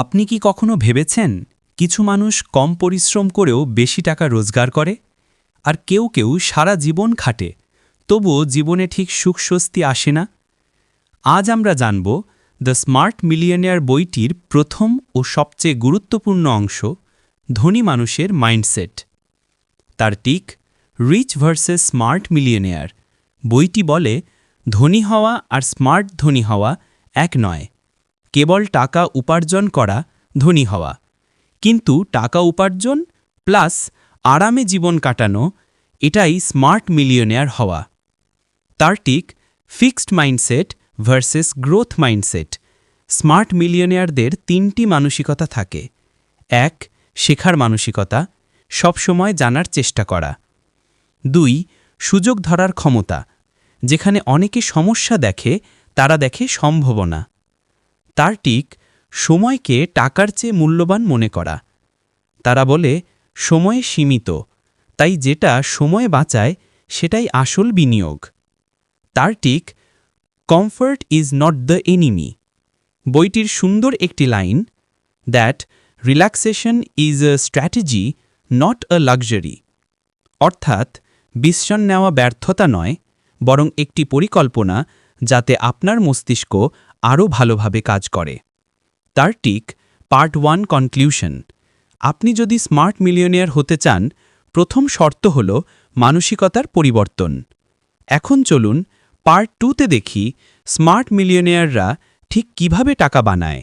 আপনি কি কখনো ভেবেছেন কিছু মানুষ কম পরিশ্রম করেও বেশি টাকা রোজগার করে? আর কেউ কেউ সারা জীবন খাটে, তবুও জীবনে ঠিক সুখ স্বস্তি আসে না? আজ আমরা জানব দ্য স্মার্ট মিলিয়নিয়ার বইটির প্রথম ও সবচেয়ে গুরুত্বপূর্ণ অংশ, ধনী মানুষের মাইন্ডসেট। তার টিক, রিচ ভার্সেস স্মার্ট মিলিয়নিয়ার বইটি বলে, ধনী হওয়া আর স্মার্ট ধনী হওয়া এক নয়। কেবল টাকা উপার্জন করা ধনী হওয়া। কিন্তু টাকা উপার্জন প্লাস আরামে জীবন কাটানো, এটাই স্মার্ট মিলিয়নিয়ার হওয়া। তার ঠিক fixed mindset versus growth mindset. Smart মিলিয়নিয়ারদের তিনটি মানসিকতা থাকে। এক, শেখার মানসিকতা, সবসময় জানার চেষ্টা করা। দুই, সুযোগ ধরার ক্ষমতা, যেখানে অনেকে সমস্যা দেখে, তারা দেখে সম্ভাবনা। তার ঠিক সময়কে টাকার চেয়ে মূল্যবান মনে করা। তারা বলে, সময় সীমিত, তাই যেটা সময় বাঁচায়, সেটাই আসল বিনিয়োগ। তার ঠিক comfort is not the enemy বইটির সুন্দর একটি line that relaxation is a strategy not a luxury অর্থাৎ, বিশ্রাম নেওয়া ব্যর্থতা নয়, বরং একটি পরিকল্পনা যাতে আপনার মস্তিষ্ক আরও ভালোভাবে কাজ করে। তার ঠিক পার্ট ওয়ান কনক্লিউশন আপনি যদি স্মার্ট মিলিয়নিয়ার হতে চান, প্রথম শর্ত হল মানসিকতার পরিবর্তন। এখন চলুন পার্ট টুতে দেখি স্মার্ট মিলিয়নিয়াররা ঠিক কীভাবে টাকা বানায়।